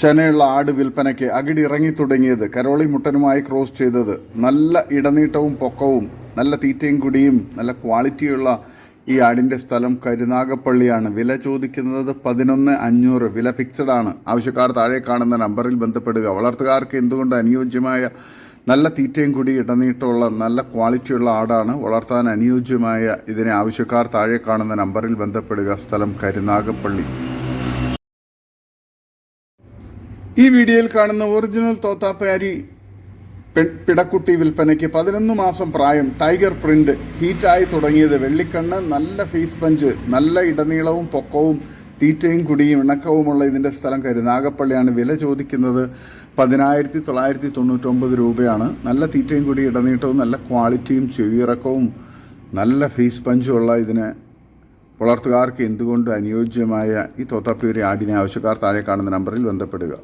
ചെനയുള്ള ആട് വിൽപ്പനയ്ക്ക് അകിടി ഇറങ്ങി തുടങ്ങിയത് കരോളി മുട്ടനുമായി ക്രോസ് ചെയ്തത്. നല്ല ഇടനീട്ടവും പൊക്കവും നല്ല തീറ്റയും കുടിയും നല്ല ക്വാളിറ്റിയുള്ള ഈ ആടിന്റെ സ്ഥലം കരുനാഗപ്പള്ളിയാണ്. വില ചോദിക്കുന്നത് പതിനൊന്ന് അഞ്ഞൂറ്. വില ഫിക്സഡ് ആണ്. ആവശ്യക്കാർ താഴെ കാണുന്ന നമ്പറിൽ ബന്ധപ്പെടുക. വളർത്തുകാർക്ക് എന്തുകൊണ്ട് അനുയോജ്യമായ നല്ല തീറ്റയും കൂടി ഇടനീട്ടമുള്ള നല്ല ക്വാളിറ്റിയുള്ള ആടാണ് വളർത്താൻ അനുയോജ്യമായ? ഇതിനെ ആവശ്യക്കാർ താഴെ കാണുന്ന നമ്പറിൽ ബന്ധപ്പെടുക. സ്ഥലം കരുനാഗപ്പള്ളി. ഈ വീഡിയോയിൽ കാണുന്ന ഒറിജിനൽ തോത്താപ്പയാരി പിടക്കുട്ടി വിൽപ്പനയ്ക്ക് പതിനൊന്ന് മാസം പ്രായം ടൈഗർ പ്രിന്റ് ഹീറ്റായി തുടങ്ങിയത് വെള്ളിക്കണ്ണ് നല്ല ഫേസ് പഞ്ച് നല്ല ഇടനീളവും പൊക്കവും തീറ്റയും കുടിയും ഇണക്കവുമുള്ള ഇതിന്റെ സ്ഥലം കരുനാഗപ്പള്ളിയാണ് വില ചോദിക്കുന്നത് പതിനായിരത്തി തൊള്ളായിരത്തി തൊണ്ണൂറ്റൊമ്പത് രൂപയാണ്. നല്ല തീറ്റയും കുടി ഇടനീട്ടവും നല്ല ക്വാളിറ്റിയും ചെവിയിറക്കവും നല്ല ഫേസ് പഞ്ചും ഉള്ള ഇതിന് വളർത്തുകാർക്ക് എന്തുകൊണ്ട് അനുയോജ്യമായ ഈ തോത്താപ്പൂരി ആടിനെ ആവശ്യക്കാർ താഴെ കാണുന്ന നമ്പറിൽ ബന്ധപ്പെടുക.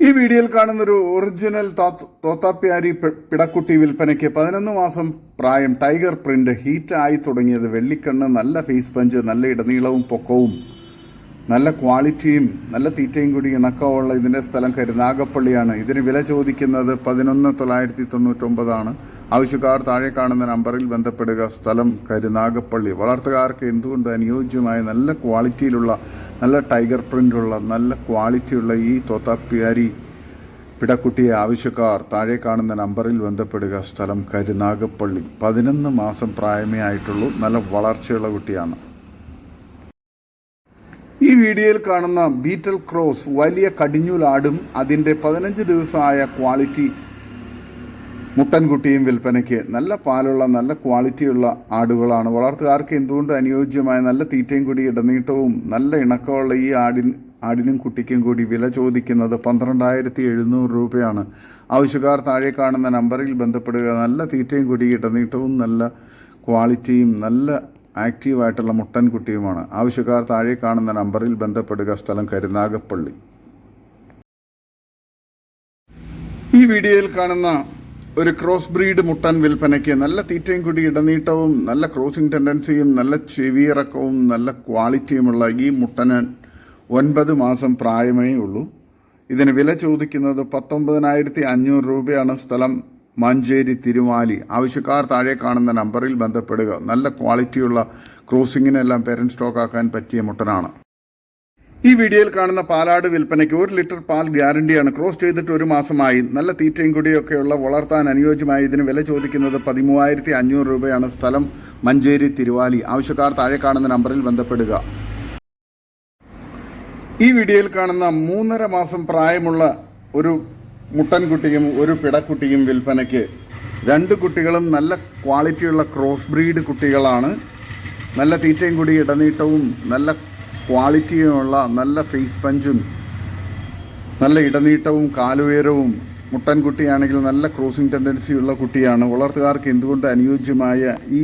ഈ വീഡിയോയിൽ കാണുന്ന ഒരു ഒറിജിനൽ താത്ത്- തോത്താപ്പ്യാരി പിടക്കുട്ടി വിൽപ്പനയ്ക്ക് പതിനൊന്ന് മാസം പ്രായം. ടൈഗർ പ്രിന്റ് ഹീറ്റ് ആയി തുടങ്ങിയത് വെള്ളിക്കണ്ണ് നല്ല ഫേസ് പഞ്ച് നല്ല ഇടനീളവും പൊക്കവും. നല്ല ക്വാളിറ്റിയും നല്ല തീറ്റയും കൂടി ഇണക്കമുള്ള ഇതിന്റെ സ്ഥലം കരുനാഗപ്പള്ളിയാണ് ഇതിന് വില ചോദിക്കുന്നത് പതിനൊന്ന് തൊള്ളായിരത്തി തൊണ്ണൂറ്റൊമ്പതാണ്. ആവശ്യക്കാർ താഴെ കാണുന്ന നമ്പറിൽ ബന്ധപ്പെടുക. സ്ഥലം കരുനാഗപ്പള്ളി വളർത്തുകാർക്ക് എന്തുകൊണ്ട് അനുയോജ്യമായ നല്ല ക്വാളിറ്റിയിലുള്ള നല്ല ടൈഗർ പ്രിന്റുള്ള നല്ല ക്വാളിറ്റിയുള്ള ഈ തോത്താപ്പിയാരി പിടക്കുട്ടിയെ ആവശ്യക്കാർ താഴെ കാണുന്ന നമ്പറിൽ ബന്ധപ്പെടുക. സ്ഥലം കരുനാഗപ്പള്ളി പതിനൊന്ന് മാസം പ്രായമേ ആയിട്ടുള്ളൂ. നല്ല വളർച്ചയുള്ള കുട്ടിയാണ്. വീഡിയോയിൽ കാണുന്ന ബീറ്റൽ ക്രോസ് വലിയ കടിഞ്ഞൂലാടും അതിന്റെ പതിനഞ്ച് ദിവസമായ ക്വാളിറ്റി മുട്ടൻകുട്ടിയും വിൽപ്പനയ്ക്ക് നല്ല പാലുള്ള നല്ല ക്വാളിറ്റിയുള്ള ആടുകളാണ്. വളർത്തുകാർക്ക് എന്തുകൊണ്ട് അനുയോജ്യമായ നല്ല തീറ്റയും കൂടി ഇടനീട്ടവും നല്ല ഇണക്കമുള്ള ഈ ആടിൻ ആടിനും കുട്ടിക്കും കൂടി വില ചോദിക്കുന്നത് പന്ത്രണ്ടായിരത്തി എഴുന്നൂറ് രൂപയാണ്. ആവശ്യക്കാർ താഴെ കാണുന്ന നമ്പറിൽ ബന്ധപ്പെടുക. നല്ല തീറ്റയും കൂടി ഇടനീട്ടവും നല്ല ക്വാളിറ്റിയും നല്ല ആക്റ്റീവായിട്ടുള്ള മുട്ടൻകുട്ടിയുമാണ്. ആവശ്യക്കാർ താഴെ കാണുന്ന നമ്പറിൽ ബന്ധപ്പെടുക സ്ഥലം കരുനാഗപ്പള്ളി. ഈ വീഡിയോയിൽ കാണുന്ന ഒരു ക്രോസ് ബ്രീഡ് മുട്ടൻ വിൽപ്പനയ്ക്ക് നല്ല തീറ്റയും കൂടി ഇടനീട്ടവും നല്ല ക്രോസിംഗ് ടെൻഡൻസിയും നല്ല ചെവിയിറക്കവും നല്ല ക്വാളിറ്റിയുമുള്ള ഈ മുട്ടന് ഒൻപത് മാസം പ്രായമേ ഉള്ളൂ. ഇതിന് വില ചോദിക്കുന്നത് പത്തൊമ്പതിനായിരത്തി അഞ്ഞൂറ് രൂപയാണ്. സ്ഥലം മഞ്ചേരി തിരുവാലി ആവശ്യക്കാർ താഴെ കാണുന്ന നമ്പറിൽ ബന്ധപ്പെടുക. നല്ല ക്വാളിറ്റിയുള്ള ക്രോസിങ്ങിനെല്ലാം പേരന്റ് സ്റ്റോക്ക് ആക്കാൻ പറ്റിയ മുട്ടനാണ്. ഈ വീഡിയോയിൽ കാണുന്ന പാലാട് വിൽപ്പനയ്ക്ക് ഒരു ലിറ്റർ പാൽ ഗ്യാരണ്ടിയാണ്. ക്രോസ് ചെയ്തിട്ട് ഒരു മാസമായി. നല്ല തീറ്റയും കുടിയൊക്കെയുള്ള വളർത്താൻ അനുയോജ്യമായി ഇതിന് വില ചോദിക്കുന്നത് പതിമൂവായിരത്തി അഞ്ഞൂറ് രൂപയാണ് സ്ഥലം മഞ്ചേരി തിരുവാലി. ആവശ്യക്കാർ താഴെ കാണുന്ന നമ്പറിൽ ബന്ധപ്പെടുക. ഈ വീഡിയോയിൽ കാണുന്ന മൂന്നര മാസം പ്രായമുള്ള ഒരു മുട്ടൻകുട്ടിയും ഒരു പിടക്കുട്ടിയും വിൽപ്പനയ്ക്ക് രണ്ട് കുട്ടികളും നല്ല ക്വാളിറ്റിയുള്ള ക്രോസ് ബ്രീഡ് കുട്ടികളാണ്. നല്ല തീറ്റയും കൂടി ഇടനീട്ടവും നല്ല ക്വാളിറ്റിയുമുള്ള നല്ല ഫേസ് പഞ്ചും നല്ല ഇടനീട്ടവും കാലുയരവും മുട്ടൻകുട്ടിയാണെങ്കിൽ നല്ല ക്രോസിംഗ് ടെൻഡൻസിയുള്ള കുട്ടിയാണ്. വളർത്തുകാർക്ക് എന്തുകൊണ്ട് അനുയോജ്യമായ ഈ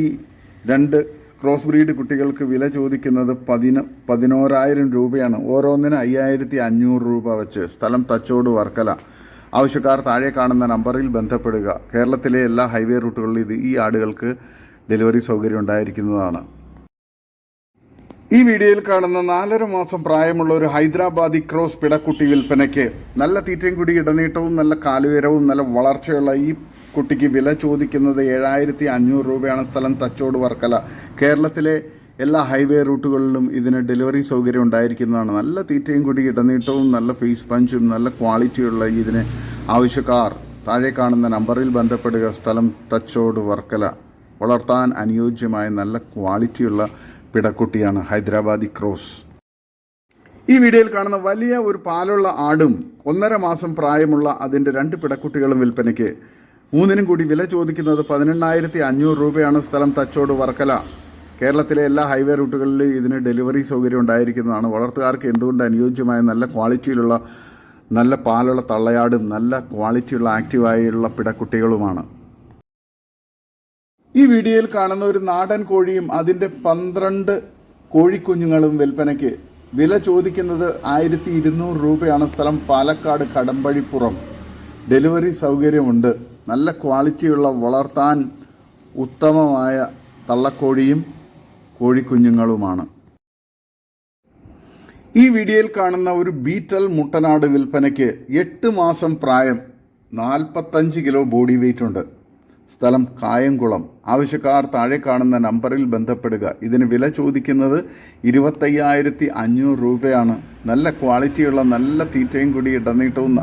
രണ്ട് ക്രോസ് ബ്രീഡ് കുട്ടികൾക്ക് വില ചോദിക്കുന്നത് പതിന പതിനോരായിരം രൂപയാണ്. ഓരോന്നിന് അയ്യായിരത്തി അഞ്ഞൂറ് രൂപ വെച്ച് സ്ഥലം തച്ചോട് വർക്കല. ആവശ്യക്കാർ താഴെ കാണുന്ന നമ്പറിൽ ബന്ധപ്പെടുക. കേരളത്തിലെ എല്ലാ ഹൈവേ റൂട്ടുകളിലും ഇത് ഈ ആടുകൾക്ക് ഡെലിവറി സൗകര്യം ഉണ്ടായിരിക്കുന്നതാണ്. ഈ വീഡിയോയിൽ കാണുന്ന നാലര മാസം പ്രായമുള്ള ഒരു ഹൈദരാബാദി ക്രോസ് പിടക്കുട്ടി വിൽപ്പനയ്ക്ക് നല്ല തീറ്റയും കൂടി ഇടനീട്ടവും നല്ല കാലുയരവും നല്ല വളർച്ചയുള്ള ഈ കുട്ടിക്ക് വില ചോദിക്കുന്നത് ഏഴായിരത്തി അഞ്ഞൂറ് രൂപയാണ് സ്ഥലം തച്ചോട് വർക്കല. കേരളത്തിലെ എല്ലാ ഹൈവേ റൂട്ടുകളിലും ഇതിന് ഡെലിവറി സൗകര്യം ഉണ്ടായിരിക്കുന്നതാണ്. നല്ല തീറ്റയും കൂടി ഇടനീട്ടവും നല്ല ഫേസ് പഞ്ചും നല്ല ക്വാളിറ്റിയുള്ള ഇതിന് ആവശ്യക്കാർ താഴെ കാണുന്ന നമ്പറിൽ ബന്ധപ്പെടുക. സ്ഥലം തച്ചോട് വർക്കല. വളർത്താൻ അനുയോജ്യമായ നല്ല ക്വാളിറ്റിയുള്ള പിടക്കുട്ടിയാണ് ഹൈദരാബാദി ക്രോസ്. ഈ വീഡിയോയിൽ കാണുന്ന വലിയ ഒരു പാലുള്ള ആടും ഒന്നര മാസം പ്രായമുള്ള അതിന്റെ രണ്ട് പിടക്കുട്ടികളും വിൽപ്പനയ്ക്ക്. മൂന്നിനും കൂടി വില ചോദിക്കുന്നത് പതിനെണ്ണായിരത്തി അഞ്ഞൂറ് രൂപയാണ് സ്ഥലം തച്ചോട് വർക്കല. കേരളത്തിലെ എല്ലാ ഹൈവേ റൂട്ടുകളിലും ഇതിന് ഡെലിവറി സൗകര്യം ഉണ്ടായിരിക്കുന്നതാണ്. വളർത്തുകാർക്ക് എന്തുകൊണ്ട് അനുയോജ്യമായ നല്ല ക്വാളിറ്റിയിലുള്ള നല്ല പാലുള്ള തള്ളയാടും നല്ല ക്വാളിറ്റിയുള്ള ആക്റ്റീവായുള്ള പിടക്കുട്ടികളുമാണ്. ഈ വീഡിയോയിൽ കാണുന്ന ഒരു നാടൻ കോഴിയും അതിന്റെ പന്ത്രണ്ട് കോഴിക്കുഞ്ഞുങ്ങളും വിൽപ്പനയ്ക്ക് വില ചോദിക്കുന്നത് ആയിരത്തി ഇരുന്നൂറ് രൂപയാണ് സ്ഥലം പാലക്കാട് കടമ്പഴിപ്പുറം. ഡെലിവറി സൗകര്യമുണ്ട്. നല്ല ക്വാളിറ്റിയുള്ള വളർത്താൻ ഉത്തമമായ തള്ളക്കോഴിയും കോഴിക്കുഞ്ഞുങ്ങളുമാണ്. ഈ വീഡിയോയിൽ കാണുന്ന ഒരു ബീറ്റൽ മുട്ടനാട് വിൽപ്പനയ്ക്ക് എട്ട് മാസം പ്രായം നാൽപ്പത്തഞ്ച് കിലോ ബോഡി വെയിറ്റ് ഉണ്ട്. സ്ഥലം കായംകുളം. ആവശ്യക്കാർ താഴെ കാണുന്ന നമ്പറിൽ ബന്ധപ്പെടുക. ഇതിന് വില ചോദിക്കുന്നത് ഇരുപത്തയ്യായിരത്തി അഞ്ഞൂറ് രൂപയാണ്. നല്ല ക്വാളിറ്റിയുള്ള നല്ല തീറ്റയും കൂടി ഇടനീട്ടവും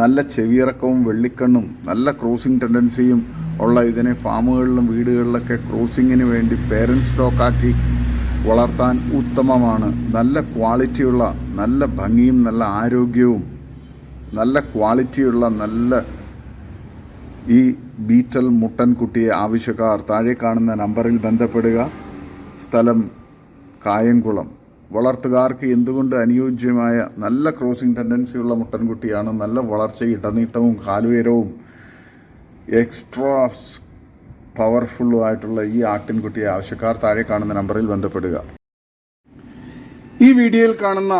നല്ല ചെവിയിറക്കവും വെള്ളിക്കണ്ണും നല്ല ക്രോസിംഗ് ടെൻഡൻസിയും ഉള്ള ഇതിനെ ഫാമുകളിലും വീടുകളിലൊക്കെ ക്രോസിങ്ങിന് വേണ്ടി പേരന്റ് സ്റ്റോക്കാക്കി വളർത്താൻ ഉത്തമമാണ്. നല്ല ക്വാളിറ്റിയുള്ള നല്ല ഭംഗിയും നല്ല ആരോഗ്യവും നല്ല ക്വാളിറ്റിയുള്ള നല്ല ഈ ബീറ്റൽ മുട്ടൻകുട്ടിയെ ആവശ്യക്കാർ താഴെ കാണുന്ന നമ്പറിൽ ബന്ധപ്പെടുക. സ്ഥലം കായംകുളം. വളർത്തുകാർക്ക് എന്തുകൊണ്ട് അനുയോജ്യമായ നല്ല ക്രോസിംഗ് ടെൻഡൻസിയുള്ള മുട്ടൻകുട്ടിയാണ് നല്ല വളർച്ച ഇടനീട്ടവും കാലുയരവും എക്സ്ട്രാ പവർഫുള്ളും ആയിട്ടുള്ള ഈ ആട്ടിൻകുട്ടിയെ ആവശ്യക്കാർ താഴെ കാണുന്ന നമ്പറിൽ ബന്ധപ്പെടുക. ഈ വീഡിയോയിൽ കാണുന്ന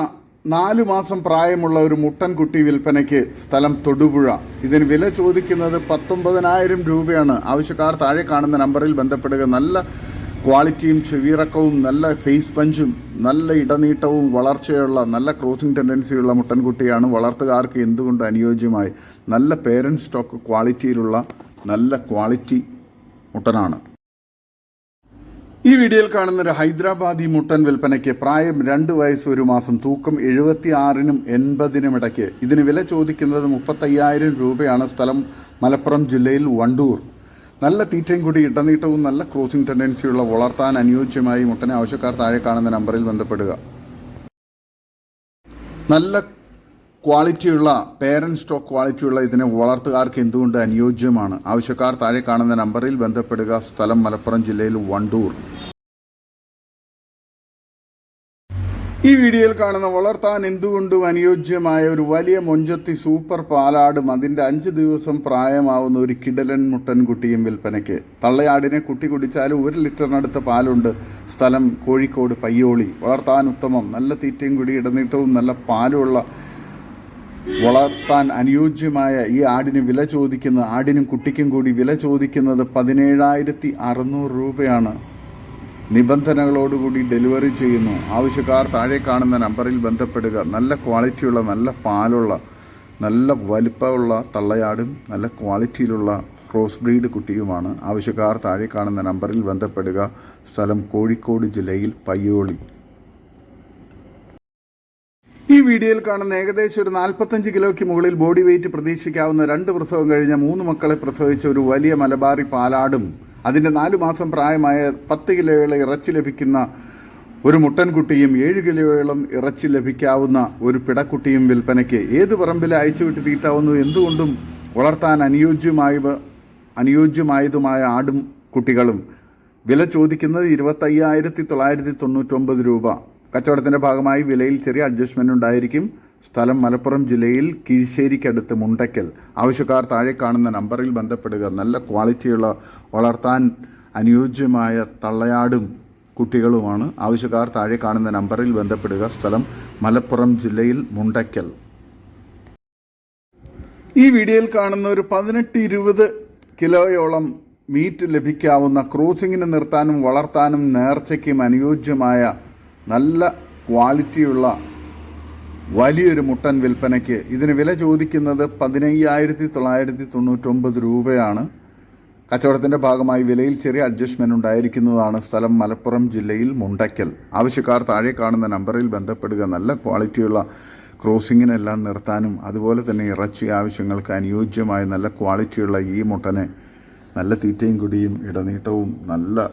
നാല് മാസം പ്രായമുള്ള ഒരു മുട്ടൻകുട്ടി വിൽപ്പനയ്ക്ക് സ്ഥലം തൊടുപുഴ. ഇതിന് വില ചോദിക്കുന്നത് പത്തൊമ്പതിനായിരം രൂപയാണ്. ആവശ്യക്കാർ താഴെ കാണുന്ന നമ്പറിൽ ബന്ധപ്പെടുക. നല്ല ക്വാളിറ്റിയും ചെവിയിറക്കവും നല്ല ഫേസ് പഞ്ചും നല്ല ഇടനീട്ടവും വളർച്ചയുള്ള നല്ല ക്രോസിംഗ് ടെൻഡൻസിയുള്ള മുട്ടൻകുട്ടിയാണ് വളർത്തുകാർക്ക് എന്തുകൊണ്ട് അനുയോജ്യമായി? നല്ല പേരന്റ് സ്റ്റോക്ക് ക്വാളിറ്റിയിലുള്ള നല്ല ക്വാളിറ്റി മുട്ടനാണ്. ഈ വീഡിയോയിൽ കാണുന്ന ഒരു ഹൈദരാബാദി മുട്ടൻ വിൽപ്പനയ്ക്ക് പ്രായം രണ്ട് വയസ്സ് ഒരു മാസം തൂക്കം എഴുപത്തി ആറിനും എൺപതിനും ഇടയ്ക്ക്. ഇതിന് വില ചോദിക്കുന്നത് മുപ്പത്തയ്യായിരം രൂപയാണ്. സ്ഥലം മലപ്പുറം ജില്ലയിൽ വണ്ടൂർ. നല്ല തീറ്റയും കൂടി ഇടനീട്ടവും നല്ല ക്രോസിംഗ് ടെൻഡൻസിയുള്ള വളർത്താൻ അനുയോജ്യമായി മുട്ടനെ ആവശ്യക്കാർ താഴെ കാണുന്ന നമ്പറിൽ ബന്ധപ്പെടുക. നല്ല ക്വാളിറ്റിയുള്ള പേരന്റ് സ്റ്റോക്ക് ക്വാളിറ്റിയുള്ള ഇതിനെ വളർത്തുകാർക്ക് എന്തുകൊണ്ട് അനുയോജ്യമാണ്? ആവശ്യക്കാർ താഴെ കാണുന്ന നമ്പറിൽ ബന്ധപ്പെടുക. സ്ഥലം മലപ്പുറം ജില്ലയിൽ വണ്ടൂർ. ഈ വീഡിയോയിൽ കാണുന്ന വളർത്താൻ എന്തുകൊണ്ടും അനുയോജ്യമായ ഒരു വലിയ മൊഞ്ചത്തി സൂപ്പർ പാലാടും അതിന്റെ അഞ്ച് ദിവസം പ്രായമാവുന്ന ഒരു കിടലൻ മുട്ടൻകുട്ടിയും വിൽപ്പനയ്ക്ക്. തള്ളയാടിനെ കുട്ടി കുടിച്ചാലും ഒരു ലിറ്ററിനടുത്ത് പാലുണ്ട്. സ്ഥലം കോഴിക്കോട് പയ്യോളി. വളർത്താൻ ഉത്തമം. നല്ല തീറ്റയും കുടി ഇടനീട്ടവും നല്ല പാലുമുള്ള വളർത്താൻ അനുയോജ്യമായ ഈ ആടിന് വില ചോദിക്കുന്ന ആടിനും കുട്ടിക്കും കൂടി വില ചോദിക്കുന്നത് പതിനേഴായിരത്തി അറുന്നൂറ് രൂപയാണ്. നിബന്ധനകളോടുകൂടി ഡെലിവറി ചെയ്യുന്നു. ആവശ്യക്കാർ താഴെ കാണുന്ന നമ്പറിൽ ബന്ധപ്പെടുക. നല്ല ക്വാളിറ്റിയുള്ള നല്ല പാലുള്ള നല്ല വലിപ്പമുള്ള തള്ളയാടും നല്ല ക്വാളിറ്റിയിലുള്ള ക്രോസ് ബ്രീഡ് കുട്ടിയുമാണ്. ആവശ്യക്കാർ താഴെ കാണുന്ന നമ്പറിൽ ബന്ധപ്പെടുക. സ്ഥലം കോഴിക്കോട് ജില്ലയിൽ പയ്യോളി. ഈ വീഡിയോയിൽ കാണുന്ന ഏകദേശം ഒരു നാൽപ്പത്തഞ്ച് കിലോയ്ക്ക് മുകളിൽ ബോഡി വെയിറ്റ് പ്രതീക്ഷിക്കാവുന്ന രണ്ട് പ്രസവം കഴിഞ്ഞ മൂന്ന് മക്കളെ പ്രസവിച്ച ഒരു വലിയ മലബാറി പാലാടും. അതിന്റെ നാലു മാസം പ്രായമായ പത്ത് കിലോയോളം ഇറച്ചി ലഭിക്കുന്ന ഒരു മുട്ടൻകുട്ടിയും ഏഴ് കിലോയോളം ഇറച്ചി ലഭിക്കാവുന്ന ഒരു പിടക്കുട്ടിയും വിൽപ്പനയ്ക്ക് ഏത് പറമ്പിൽ അയച്ചുവിട്ട് തീറ്റാവുന്നു? എന്തുകൊണ്ടും വളർത്താൻ അനുയോജ്യമായ അനുയോജ്യമായതുമായ ആടും കുട്ടികളും. വില ചോദിക്കുന്നത് ഇരുപത്തയ്യായിരത്തി തൊള്ളായിരത്തി തൊണ്ണൂറ്റൊമ്പത് രൂപ. കച്ചവടത്തിന്റെ ഭാഗമായി വിലയിൽ ചെറിയ അഡ്ജസ്റ്റ്മെന്റ് ഉണ്ടായിരിക്കും. സ്ഥലം മലപ്പുറം ജില്ലയിൽ കീഴ്ശ്ശേരിക്കടുത്ത് മുണ്ടയ്ക്കൽ. ആവശ്യക്കാർ താഴെ കാണുന്ന നമ്പറിൽ ബന്ധപ്പെടുക. നല്ല ക്വാളിറ്റിയുള്ള വളർത്താൻ അനുയോജ്യമായ തള്ളയാടും കുട്ടികളുമാണ്. ആവശ്യക്കാർ താഴെ കാണുന്ന നമ്പറിൽ ബന്ധപ്പെടുക. സ്ഥലം മലപ്പുറം ജില്ലയിൽ മുണ്ടയ്ക്കൽ. ഈ വീഡിയോയിൽ കാണുന്ന ഒരു പതിനെട്ട് ഇരുപത് കിലോയോളം മീറ്റ് ലഭിക്കാവുന്ന ക്രോസിങ്ങിന് നിർത്താനും വളർത്താനും നേർച്ചയ്ക്കും അനുയോജ്യമായ നല്ല ക്വാളിറ്റിയുള്ള വലിയൊരു മുട്ടൻ വിൽപ്പനയ്ക്ക് ഇതിന് വില ചോദിക്കുന്നത് പതിനയ്യായിരത്തി തൊള്ളായിരത്തി തൊണ്ണൂറ്റൊമ്പത് രൂപയാണ്. കച്ചവടത്തിന്റെ ഭാഗമായി വിലയിൽ ചെറിയ അഡ്ജസ്റ്റ്മെന്റ് ഉണ്ടായിരിക്കുന്നതാണ് സ്ഥലം മലപ്പുറം ജില്ലയിൽ മുണ്ടയ്ക്കൽ. ആവശ്യക്കാർ താഴെ കാണുന്ന നമ്പറിൽ ബന്ധപ്പെടുക. നല്ല ക്വാളിറ്റിയുള്ള ക്രോസിങ്ങിനെല്ലാം നിർത്താനും അതുപോലെ തന്നെ ഇറച്ചി ആവശ്യങ്ങൾക്ക് അനുയോജ്യമായ നല്ല ക്വാളിറ്റിയുള്ള ഈ മുട്ടനെ നല്ല തീറ്റയും കുടിയും ഇടനീട്ടവും നല്ല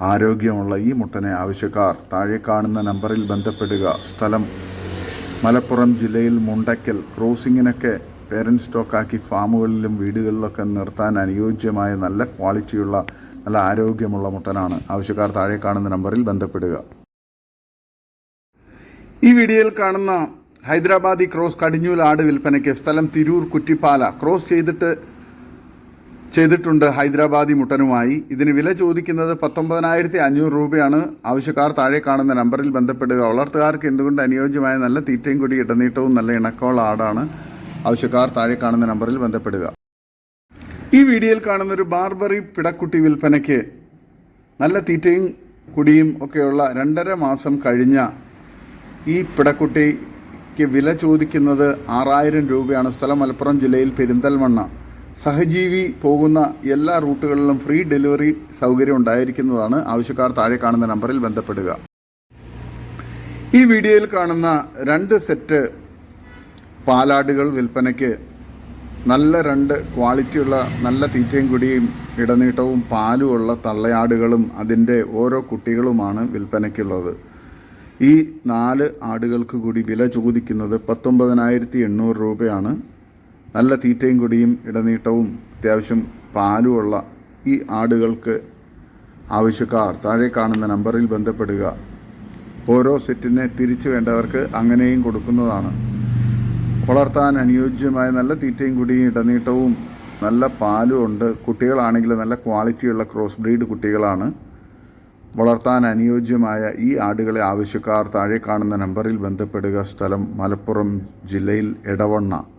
ആരോഗ്യമുള്ള ഈ മുട്ടനെ ആവശ്യക്കാർ താഴെ കാണുന്ന നമ്പറിൽ ബന്ധപ്പെടുക. സ്ഥലം മലപ്പുറം ജില്ലയിൽ മുണ്ടയ്ക്കൽ ക്രോസിങ്ങിനൊക്കെ പേരന്റ് സ്റ്റോക്കാക്കി ഫാമുകളിലും വീടുകളിലൊക്കെ നിർത്താൻ അനുയോജ്യമായ നല്ല ക്വാളിറ്റിയുള്ള നല്ല ആരോഗ്യമുള്ള മുട്ടനാണ് ആവശ്യക്കാർ താഴെ കാണുന്ന നമ്പറിൽ ബന്ധപ്പെടുക. ഈ വീഡിയോയിൽ കാണുന്ന ഹൈദരാബാദി ക്രോസ് കടിഞ്ഞൂൽ ആട് വിൽപ്പനയ്ക്ക് സ്ഥലം തിരൂർ കുറ്റിപ്പാല. ക്രോസ് ചെയ്തിട്ട് ചെയ്തിട്ടുണ്ട് ഹൈദരാബാദി മുട്ടനുമായി. ഇതിന് വില ചോദിക്കുന്നത് പത്തൊമ്പതിനായിരത്തി അഞ്ഞൂറ് രൂപയാണ്. ആവശ്യക്കാർ താഴെ കാണുന്ന നമ്പറിൽ ബന്ധപ്പെടുക. വളർത്തുകാർക്ക് എന്തുകൊണ്ട് അനുയോജ്യമായ നല്ല തീറ്റയും കൂടി ഇടനീട്ടവും നല്ല ഇണക്കമുള്ള ആടാണ്? ആവശ്യക്കാർ താഴെ കാണുന്ന നമ്പറിൽ ബന്ധപ്പെടുക. ഈ വീഡിയോയിൽ കാണുന്ന ഒരു ബാർബറി പിടക്കുട്ടി വിൽപ്പനയ്ക്ക് നല്ല തീറ്റയും കുടിയും ഒക്കെയുള്ള രണ്ടര മാസം കഴിഞ്ഞ ഈ പിടക്കുട്ടിക്ക് വില ചോദിക്കുന്നത് ആറായിരം രൂപയാണ്. സ്ഥലം മലപ്പുറം ജില്ലയിൽ പെരിന്തൽമണ്ണ. സഹജീവി പോകുന്ന എല്ലാ റൂട്ടുകളിലും ഫ്രീ ഡെലിവറി സൗകര്യം ഉണ്ടായിരിക്കുന്നതാണ്. ആവശ്യക്കാർ താഴെ കാണുന്ന നമ്പറിൽ ബന്ധപ്പെടുക. ഈ വീഡിയോയിൽ കാണുന്ന രണ്ട് സെറ്റ് പാലാടുകൾ വിൽപ്പനയ്ക്ക് നല്ല രണ്ട് ക്വാളിറ്റിയുള്ള നല്ല തീറ്റയും കുടിയും ഇടനീട്ടവും പാലുമുള്ള തള്ളയാടുകളും അതിന്റെ ഓരോ കുട്ടികളുമാണ് വിൽപ്പനയ്ക്കുള്ളത്. ഈ നാല് ആടുകൾക്ക് കൂടി വില ചോദിക്കുന്നത് പത്തൊമ്പതിനായിരത്തി എണ്ണൂറ് രൂപയാണ്. നല്ല തീറ്റയും കൊടിയും ഇടനീട്ടവും അത്യാവശ്യം പാലുമുള്ള ഈ ആടുകൾക്ക് ആവശ്യക്കാർ. താഴെ കാണുന്ന നമ്പറിൽ ബന്ധപ്പെടുക. ഓരോ സെറ്റിനെ തിരിച്ചു വേണ്ടവർക്ക് അങ്ങനെയും കൊടുക്കുന്നതാണ്. വളർത്താൻ അനുയോജ്യമായ നല്ല തീറ്റയും കുടിയും ഇടനീട്ടവും നല്ല പാലും ഉണ്ട്. കുട്ടികളാണെങ്കിൽ നല്ല ക്വാളിറ്റിയുള്ള ക്രോസ് ബ്രീഡ് കുട്ടികളാണ്. വളർത്താൻ അനുയോജ്യമായ ഈ ആടുകളെ ആവശ്യക്കാർ താഴെ കാണുന്ന നമ്പറിൽ ബന്ധപ്പെടുക. സ്ഥലം മലപ്പുറം ജില്ലയിൽ എടവണ്ണ.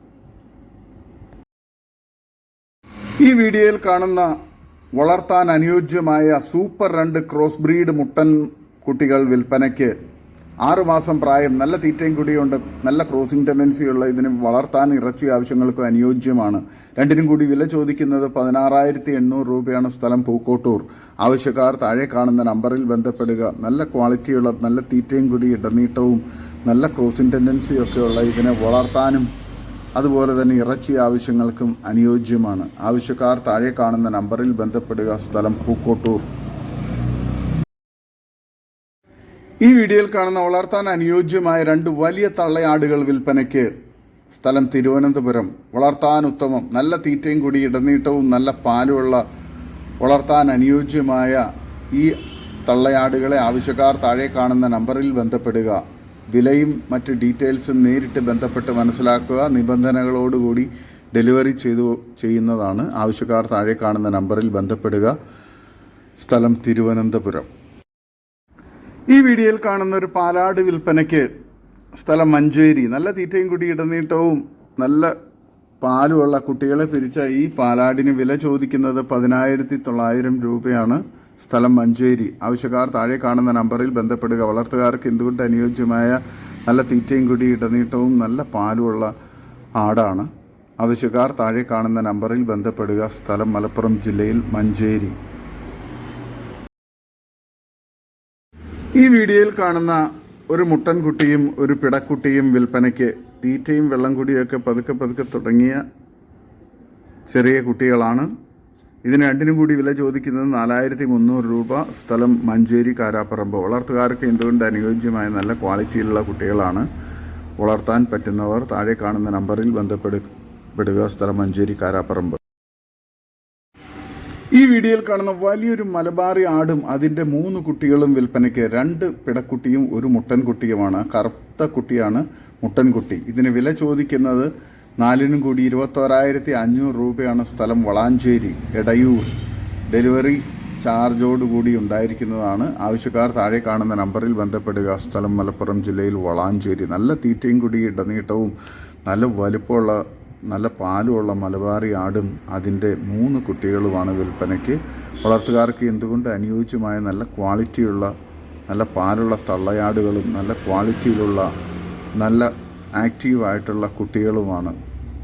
ഈ വീഡിയോയിൽ കാണുന്ന വളർത്താൻ അനുയോജ്യമായ സൂപ്പർ രണ്ട് ക്രോസ് ബ്രീഡ് മുട്ടൻ കുട്ടികൾ വിൽപ്പനയ്ക്ക് ആറുമാസം പ്രായം നല്ല തീറ്റയും കൂടിയുണ്ട് നല്ല ക്രോസിംഗ് ടെൻഡൻസിയുള്ള ഇതിന് വളർത്താൻ ഇറച്ചി ആവശ്യങ്ങൾക്കും അനുയോജ്യമാണ്. രണ്ടിനും കൂടി വില ചോദിക്കുന്നത് പതിനാറായിരത്തി എണ്ണൂറ് രൂപയാണ് സ്ഥലം പൂക്കോട്ടൂർ. ആവശ്യക്കാർ താഴെ കാണുന്ന നമ്പറിൽ ബന്ധപ്പെടുക. നല്ല ക്വാളിറ്റിയുള്ള നല്ല തീറ്റയും കൂടി ഇടനീട്ടവും നല്ല ക്രോസിംഗ് ടെൻഡൻസിയൊക്കെയുള്ള ഇതിനെ വളർത്താനും അതുപോലെ തന്നെ ഇറച്ചി ആവശ്യങ്ങൾക്കും അനുയോജ്യമാണ്. ആവശ്യക്കാർ താഴെ കാണുന്ന നമ്പറിൽ ബന്ധപ്പെടുക. സ്ഥലം പൂക്കോട്ടൂർ. ഈ വീഡിയോയിൽ കാണുന്ന വളർത്താൻ അനുയോജ്യമായ രണ്ട് വലിയ തള്ളയാടുകൾ വിൽപ്പനയ്ക്ക് സ്ഥലം തിരുവനന്തപുരം. വളർത്താൻ ഉത്തമം. നല്ല തീറ്റയും കൂടി ഇടനീട്ടവും നല്ല പാലുമുള്ള വളർത്താൻ അനുയോജ്യമായ ഈ തള്ളയാടുകളെ ആവശ്യക്കാർ താഴെ കാണുന്ന നമ്പറിൽ ബന്ധപ്പെടുക. വിലയും മറ്റ് ഡീറ്റെയിൽസും നേരിട്ട് ബന്ധപ്പെട്ട് മനസ്സിലാക്കുക നിബന്ധനകളോടുകൂടി ഡെലിവറി ചെയ്തു ചെയ്യുന്നതാണ്. ആവശ്യക്കാർ താഴെ കാണുന്ന നമ്പറിൽ ബന്ധപ്പെടുക. സ്ഥലം തിരുവനന്തപുരം. ഈ വീഡിയോയിൽ കാണുന്ന ഒരു പാലാട് വിൽപ്പനയ്ക്ക് സ്ഥലം മഞ്ചേരി. നല്ല തീറ്റയും കുടി ഇടനീട്ടവും നല്ല പാലുമുള്ള കുട്ടികളെ പിരിച്ച ഈ പാലാടിന് വില ചോദിക്കുന്നത് പതിനായിരത്തി തൊള്ളായിരം രൂപയാണ്. സ്ഥലം മഞ്ചേരി. ആവശ്യക്കാർ താഴെ കാണുന്ന നമ്പറിൽ ബന്ധപ്പെടുക. വളർത്തുകാർക്ക് എന്തുകൊണ്ട് അനുയോജ്യമായ നല്ല തീറ്റയും കുടി ഇടനീട്ടവും നല്ല പാലുമുള്ള ആടാണ്? ആവശ്യക്കാർ താഴെ കാണുന്ന നമ്പറിൽ ബന്ധപ്പെടുക. സ്ഥലം മലപ്പുറം ജില്ലയിൽ മഞ്ചേരി. ഈ വീഡിയോയിൽ കാണുന്ന ഒരു മുട്ടൻകുട്ടിയും ഒരു പിടക്കുട്ടിയും വിൽപ്പനയ്ക്ക് തീറ്റയും വെള്ളം കുടിയൊക്കെ പതുക്കെ പതുക്കെ തുടങ്ങിയ ചെറിയ കുട്ടികളാണ്. ഇതിന് രണ്ടിനും കൂടി വില ചോദിക്കുന്നത് നാലായിരത്തി മുന്നൂറ് രൂപ. സ്ഥലം മഞ്ചേരി കാരാപ്പറമ്പ്. വളർത്തുകാർക്ക് എന്തുകൊണ്ട് അനുയോജ്യമായ നല്ല ക്വാളിറ്റിയിലുള്ള കുട്ടികളാണ് വളർത്താൻ പറ്റുന്നവർ? താഴെ കാണുന്ന നമ്പറിൽ ബന്ധപ്പെടുക സ്ഥലം മഞ്ചേരി കാരാപ്പറമ്പ്. ഈ വീഡിയോയിൽ കാണുന്ന വലിയൊരു മലബാറി ആടും അതിന്റെ മൂന്ന് കുട്ടികളും വിൽപ്പനയ്ക്ക് രണ്ട് പിടക്കുട്ടിയും ഒരു മുട്ടൻകുട്ടിയുമാണ്. കറുത്ത കുട്ടിയാണ് മുട്ടൻകുട്ടി. ഇതിന് വില ചോദിക്കുന്നത് നാലിനും കൂടി ഇരുപത്തോരായിരത്തി അഞ്ഞൂറ് രൂപയാണ് സ്ഥലം വളാഞ്ചേരി എടയൂർ. ഡെലിവറി ചാർജോടുകൂടി ഉണ്ടായിരിക്കുന്നതാണ്. ആവശ്യക്കാർ താഴെ കാണുന്ന നമ്പറിൽ ബന്ധപ്പെടുക. സ്ഥലം മലപ്പുറം ജില്ലയിൽ വളാഞ്ചേരി. നല്ല തീറ്റയും കൂടി ഇടനീട്ടവും നല്ല വലുപ്പമുള്ള നല്ല പാലുമുള്ള മലബാറി ആടും അതിന്റെ മൂന്ന് കുട്ടികളുമാണ് വിൽപ്പനയ്ക്ക്. വളർത്തുകാർക്ക് എന്തുകൊണ്ട് അനുയോജ്യമായ നല്ല ക്വാളിറ്റിയുള്ള നല്ല പാലുള്ള തള്ളയാടുകളും നല്ല ക്വാളിറ്റിയിലുള്ള നല്ല ആക്റ്റീവായിട്ടുള്ള കുട്ടികളുമാണ്